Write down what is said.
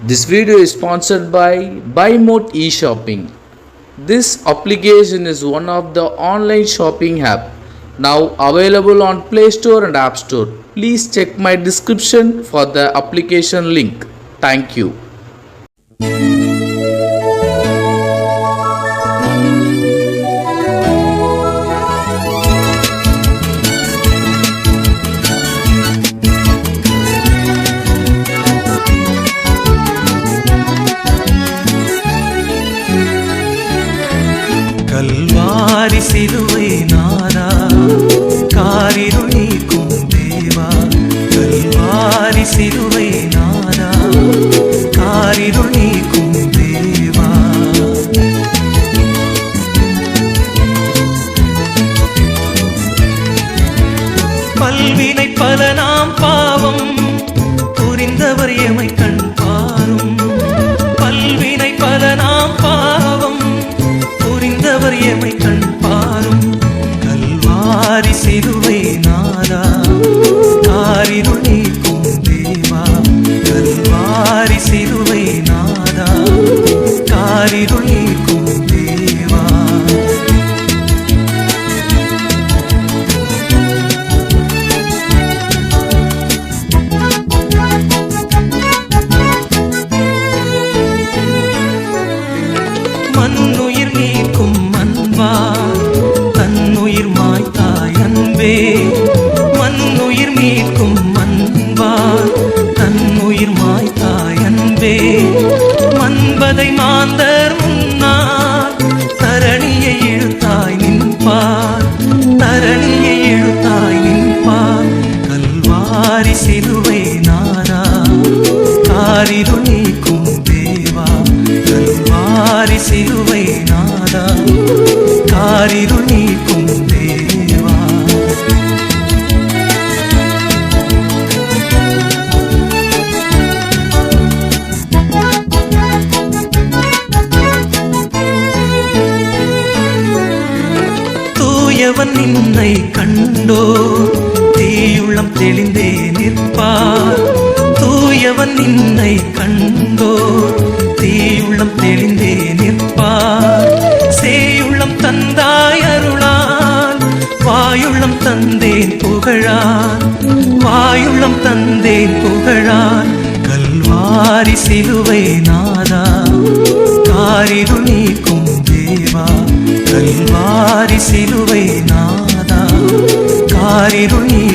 This video is sponsored by BuyMode eShopping. This application is one of the online shopping app now available on Play Store and App Store. Please check my description for the application link. Thank you. Kalvari சிலுவை நாதா காரிருள் நீக்கும் தேவா கல்வாரி சிலுவை நாதா காரிருள் நீக்கும் தேவா பல்வினை பல நாம் பா எமை கண் பாரும் கல்வாரி சிறுவ தன்னுயிர் மாய்த்தாய் அன்பே. மண்ணுயிர் மீட்கும் அன்பா. தன்னுயிர் மாய்த்தாய் அன்பே. மண்பதை மாந்தர் முன்னால் தரணியை இழுத்தாய் நின்பார். தரணியை இழுத்தாய் நின்பார். கல்வாரி சிலுவை நாரா. காரிருள் நீக்கும் தேவா. கல்வாரி சிலுவை நாரா. காரிருள் நீக்கும் தேவா. தூயவன் நின்னை கண்டோ தீயுள்ளம் தெளிந்தே நிற்பார். தூயவன் நின்னை கண்டோ சிலுவை நாதா. காரிருள் நீக்கும் தேவா. கல்வாரி சிலுவை நாதா. காரிருள் நீ